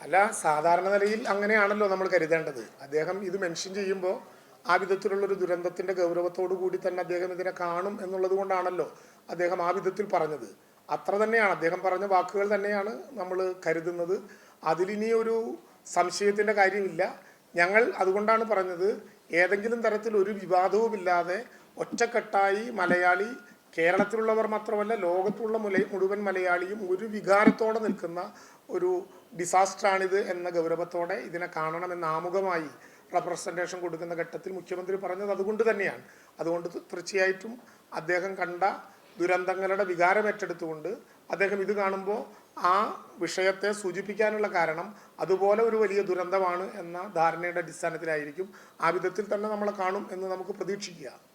അല്ല സാധാരണ നിലയിൽ അങ്ങനെയാണല്ലോ നമ്മൾ കരുതേണ്ടത്. അദ്ദേഹം ഇത് മെൻഷൻ ചെയ്യുമ്പോൾ ആ വിധത്തിലുള്ളൊരു ദുരന്തത്തിന്റെ ഗൗരവത്തോടു കൂടി തന്നെ അദ്ദേഹം ഇതിനെ കാണും എന്നുള്ളത് കൊണ്ടാണല്ലോ അദ്ദേഹം ആ വിധത്തിൽ പറഞ്ഞത്. അത്ര തന്നെയാണ്. അദ്ദേഹം പറഞ്ഞ വാക്കുകൾ തന്നെയാണ് നമ്മൾ കരുതുന്നത്. അതിലിനി ഒരു സംശയത്തിന്റെ കാര്യമില്ല. ഞങ്ങൾ അതുകൊണ്ടാണ് പറഞ്ഞത് ഏതെങ്കിലും തരത്തിൽ ഒരു വിവാദവുമില്ലാതെ ഒറ്റക്കെട്ടായി മലയാളി കേരളത്തിലുള്ളവർ മാത്രമല്ല ലോകത്തുള്ള മുല മുഴുവൻ മലയാളിയും ഒരു വികാരത്തോടെ നിൽക്കുന്ന ഒരു ഡിസാസ്റ്ററാണിത് എന്ന ഗൗരവത്തോടെ ഇതിനെ കാണണമെന്ന് ആമുഖമായി റെപ്രസെന്റേഷൻ കൊടുക്കുന്ന ഘട്ടത്തിൽ മുഖ്യമന്ത്രി പറഞ്ഞത് അതുകൊണ്ട് തന്നെയാണ്. അതുകൊണ്ട് തീർച്ചയായിട്ടും അദ്ദേഹം കണ്ട ദുരന്തങ്ങളുടെ വികാരം ഏറ്റെടുത്തുകൊണ്ട് അദ്ദേഹം ഇത് കാണുമ്പോൾ ആ വിഷയത്തെ സൂചിപ്പിക്കാനുള്ള കാരണം അതുപോലെ ഒരു വലിയ ദുരന്തമാണ് എന്ന ധാരണയുടെ അടിസ്ഥാനത്തിലായിരിക്കും. ആ വിധത്തിൽ തന്നെ നമ്മളെ കാണും എന്ന് നമുക്ക് പ്രതീക്ഷിക്കുക.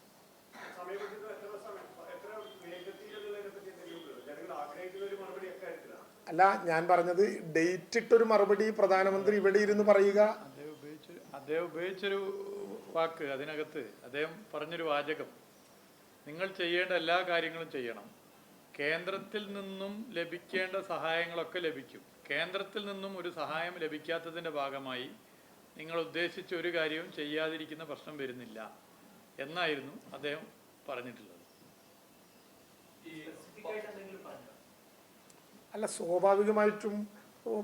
അല്ല ഞാൻ പറഞ്ഞത് ഡേറ്റ് ഇട്ടൊരു മറുപടി പ്രധാനമന്ത്രി ഇവിടെ ഇരുന്ന് പറയുക. അദ്ദേഹം ഉപയോഗിച്ച അദ്ദേഹം ഉപയോഗിച്ചൊരു വാക്ക് അതിനകത്ത്. അദ്ദേഹം പറഞ്ഞൊരു വാചകം. നിങ്ങൾ ചെയ്യേണ്ട എല്ലാ കാര്യങ്ങളും ചെയ്യണം. കേന്ദ്രത്തിൽ നിന്നും ലഭിക്കേണ്ട സഹായങ്ങളൊക്കെ ലഭിക്കും. കേന്ദ്രത്തിൽ നിന്നും ഒരു സഹായം ലഭിക്കാത്തതിന്റെ ഭാഗമായി നിങ്ങൾ ഉദ്ദേശിച്ച ഒരു കാര്യവും ചെയ്യാതിരിക്കുന്ന പ്രശ്നം വരുന്നില്ല എന്നായിരുന്നു അദ്ദേഹം പറഞ്ഞിട്ടുള്ളത്. അല്ല സ്വാഭാവികമായിട്ടും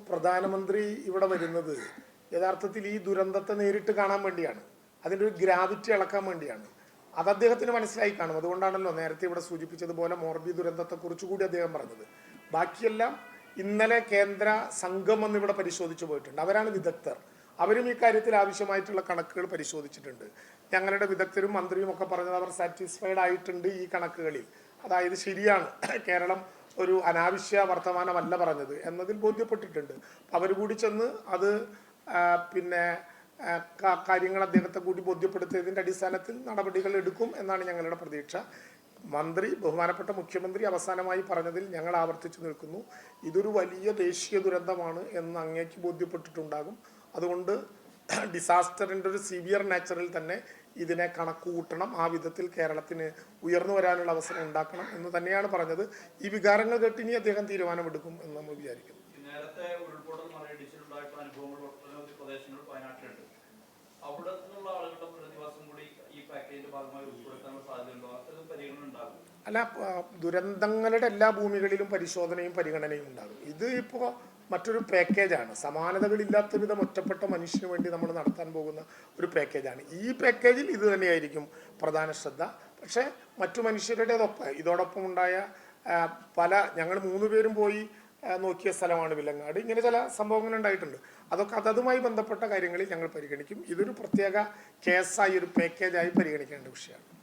പ്രധാനമന്ത്രി ഇവിടെ വരുന്നത് യഥാർത്ഥത്തിൽ ഈ ദുരന്തത്തെ നേരിട്ട് കാണാൻ വേണ്ടിയാണ്. അതിന്റെ ഒരു ഗ്രാവിറ്റി അളക്കാൻ വേണ്ടിയാണ്. അത് അദ്ദേഹത്തിന് മനസ്സിലായി കാണും. അതുകൊണ്ടാണല്ലോ നേരത്തെ ഇവിടെ സൂചിപ്പിച്ചതുപോലെ മോർബി ദുരന്തത്തെക്കുറിച്ച് കൂടി അദ്ദേഹം പറഞ്ഞത്. ബാക്കിയെല്ലാം ഇന്നലെ കേന്ദ്ര സംഘം എന്ന് ഇവിടെ പരിശോധിച്ചു പോയിട്ടുണ്ട്. അവരാണ് വിദഗ്ധർ. അവരും ഈ കാര്യത്തിൽ ആവശ്യമായിട്ടുള്ള കണക്കുകൾ പരിശോധിച്ചിട്ടുണ്ട്. ഞങ്ങളുടെ വിദഗ്ധരും മന്ത്രിയും ഒക്കെ പറഞ്ഞത് അവർ സാറ്റിസ്ഫൈഡ് ആയിട്ടുണ്ട് ഈ കണക്കുകളിൽ. അതായത് ശരിയാണ്. കേരളം ഒരു അനാവശ്യ വർത്തമാനമല്ല പറഞ്ഞത് എന്നതിൽ ബോധ്യപ്പെട്ടിട്ടുണ്ട്. അവർ കൂടി ചെന്ന് അത് പിന്നെ കാര്യങ്ങൾ അദ്ദേഹത്തെ കൂടി ബോധ്യപ്പെടുത്തിയതിന്റെ അടിസ്ഥാനത്തിൽ നടപടികൾ എടുക്കും എന്നാണ് ഞങ്ങളുടെ പ്രതീക്ഷ. മന്ത്രി ബഹുമാനപ്പെട്ട മുഖ്യമന്ത്രി അവസാനമായി പറഞ്ഞതിൽ ഞങ്ങൾ ആവർത്തിച്ചു നിൽക്കുന്നു. ഇതൊരു വലിയ ദേശീയ ദുരന്തമാണ് എന്ന് അങ്ങേക്ക് ബോധ്യപ്പെട്ടിട്ടുണ്ടാകും. അതുകൊണ്ട് ഡിസാസ്റ്ററിന്റെ ഒരു സിവിയർ നാച്ചറിൽ തന്നെ ഇതിനെ കണക്കുകൂട്ടണം ആ വിധത്തിൽ കേരളത്തിന് ഉയർന്നു വരാനുള്ള അവസരം ഉണ്ടാക്കണം എന്ന് തന്നെയാണ് പറഞ്ഞത്. ഈ വികാരങ്ങൾ കേട്ടിനി അദ്ദേഹം തീരുമാനമെടുക്കും എന്ന് നമ്മൾ വിചാരിക്കുന്നു. നേരത്തെ ഉരുൾപൊട്ടൽ മലയിടിച്ചിലുണ്ടായിട്ടുള്ള അനുഭവങ്ങൾ ഒട്ടനവധി പ്രദേശങ്ങൾ വയനാട്ടിലുണ്ട്. അവിടെ നിന്നുള്ള ആളുകളുടെ പുനരധിവാസം കൂടി ഈ പാക്കേജിന്റെ ഭാഗമായി ഉൾപ്പെടുത്താനുള്ള സാധ്യതയുണ്ടോ? അത്തരം പരിഗണന ഉണ്ടാകും അല്ല ദുരന്തങ്ങളുടെ എല്ലാ ഭൂമികളിലും പരിശോധനയും പരിഗണനയും ഉണ്ടാകും. ഇത് ഇപ്പോൾ മറ്റൊരു പാക്കേജാണ് സമാനതകളില്ലാത്ത വിധം ഒറ്റപ്പെട്ട മനുഷ്യന് വേണ്ടി നമ്മൾ നടത്താൻ പോകുന്ന ഒരു പാക്കേജാണ് ഈ പാക്കേജിൽ ഇത് തന്നെയായിരിക്കും പ്രധാന ശ്രദ്ധ. പക്ഷേ മറ്റു മനുഷ്യരുടേതൊപ്പം ഇതോടൊപ്പം ഉണ്ടായ പല ഞങ്ങൾ മൂന്ന് പേരും പോയി നോക്കിയ സ്ഥലമാണ് വിലങ്ങാട് ഇങ്ങനെ ചില സംഭവങ്ങൾ ഉണ്ടായിട്ടുണ്ട്. അതൊക്കെ അതതുമായി ബന്ധപ്പെട്ട കാര്യങ്ങളിൽ ഞങ്ങൾ പരിഗണിക്കും. ഇതൊരു പ്രത്യേക കേസായി ഒരു പാക്കേജായി പരിഗണിക്കേണ്ട വിഷയമാണ്.